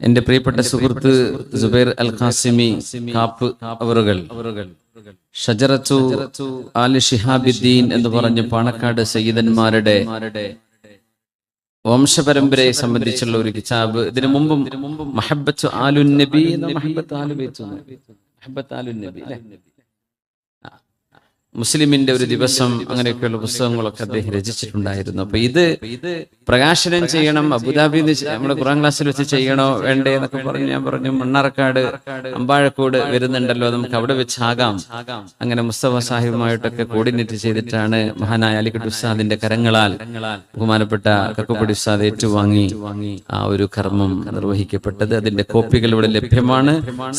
എന്റെ പ്രിയപ്പെട്ട സുഹൃത്ത് സുബൈർ അൽ ഖാസിമി കാപ്പ് അവറുകൾ ഷജറച്ചു ആലി ഷിഹാബിദ്ദീൻ എന്ന് പറഞ്ഞ് പാണക്കാട് സയ്യിദന്മാരുടെ വംശപരമ്പരയെ സംബന്ധിച്ചുള്ള ഒരു കിതാബ്. ഇതിനു മുമ്പും മഹബത്ത് ആലുൻ നബി എന്ന മഹബത്ത് ആലു മഹബത്ത് ആലുൻ നബി. അല്ലേ? ആ. മുസ്ലിമിന്റെ ഒരു ദിവസം അങ്ങനെയൊക്കെയുള്ള പുസ്തകങ്ങളൊക്കെ അദ്ദേഹം രചിച്ചിട്ടുണ്ടായിരുന്നു. അപ്പൊ ഇത് പ്രകാശനം ചെയ്യണം അബുദാബി നമ്മുടെ ഖുറാൻ ക്ലാസ്സിൽ വെച്ച് ചെയ്യണോ വേണ്ടേ എന്നൊക്കെ പറഞ്ഞു ഞാൻ പറഞ്ഞു മണ്ണാർക്കാട് അമ്പാഴക്കോട് വരുന്നുണ്ടല്ലോ നമുക്ക് അവിടെ വെച്ചാകാം അങ്ങനെ മുസ്തഫ സാഹിബുമായിട്ടൊക്കെ കോർഡിനേറ്റ് ചെയ്തിട്ടാണ് മഹാനായ അലിഖട്ട് ഉസ്താദിന്റെ കരങ്ങളാൽ ബഹുമാനപ്പെട്ട കക്കുപ്പടി ഉസ്താദ് ഏറ്റുവാങ്ങി ആ ഒരു കർമ്മം നിർവഹിക്കപ്പെട്ടത്. അതിന്റെ കോപ്പികൾ ഇവിടെ ലഭ്യമാണ്.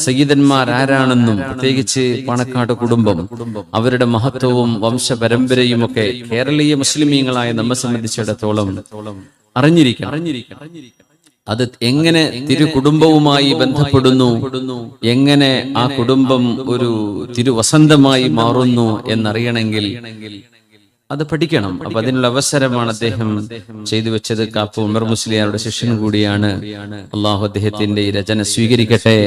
സയ്യിദന്മാർ ആരാണെന്നും പ്രത്യേകിച്ച് പണക്കാട് കുടുംബം അവരുടെ മഹത്വവും വംശപരമ്പരയും ഒക്കെ കേരളീയ മുസ്ലിമീങ്ങളായ നമ്മെ സംബന്ധിച്ചിടത്തോളം അറിഞ്ഞിരിക്കണം. അത് എങ്ങനെ തിരു കുടുംബവുമായി ബന്ധപ്പെടുന്നു എങ്ങനെ ആ കുടുംബം ഒരു തിരുവസന്തമായി മാറുന്നു എന്നറിയണമെങ്കിൽ അത് പഠിക്കണം. അപ്പൊ അതിനുള്ള അവസരമാണ് അദ്ദേഹം ചെയ്തു വെച്ചത്. കാപ്പ് ഉമർ മുസ്ലിയാരുടെ ശിഷ്യൻ കൂടിയാണ് അള്ളാഹു അദ്ദേഹത്തിന്റെ ഈ രചന സ്വീകരിക്കട്ടെ.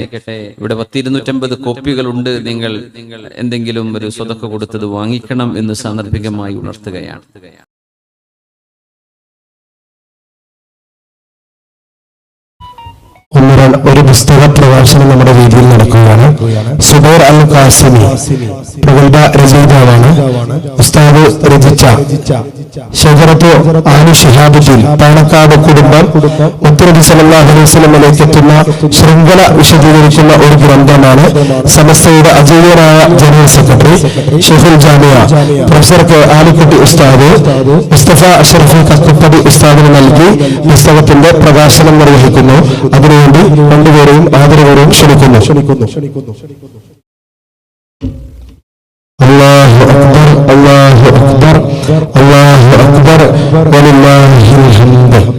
ഇവിടെ പത്തിരുന്നൂറ്റമ്പത് കോപ്പികളുണ്ട്. നിങ്ങൾ എന്തെങ്കിലും ഒരു സ്വതക്ക കൊടുത്തത് വാങ്ങിക്കണം എന്ന് സാന്ദർഭികമായി ഉണർത്തുകയാണ്. ഒന്ന് ഒരു പുസ്തക പ്രകാശനം നമ്മുടെ രീതിയിൽ നടക്കുകയാണ്. സുബൈർ അൽ ഖാസിമി പ്രഗത്ഭ രചയിതാവാണ്. ഉസ്താദ് രചിച്ച ഷഹറത്തു ആനു ഷിഹാബുദ്ദീൻ പാണക്കാട് കുടുംബം മുത്തനബി സല്ലല്ലാഹു അലൈഹി വസല്ലമയിലേക്ക് എത്തുന്ന ശൃംഖല വിശദീകരിക്കുന്ന ഒരു ഗ്രന്ഥമാണ് സമസ്തയുടെ അജീവനായ general secretary ഷെഹുൽ Jamia. Professor K Alikutty ഉസ്താദ് മുസ്തഫ അഷറഫി കക്കുപ്പടി ഉസ്താദിന് നൽകി പുസ്തകത്തിന്റെ പ്രകാശനം നിർവഹിക്കുന്നു. അതിനുവേണ്ടി രണ്ടുപേരെയും ആദരവോടെയും ക്ഷണിക്കുന്നു. ക്ഷണിക്കുന്നു ക്ഷണിക്കുന്നു അല്ലാഹു അക്ബർ അല്ലാഹു അക്ബർ അല്ലാഹു അക്ബർ. വലില്ലാഹിൽ ഹംദ്.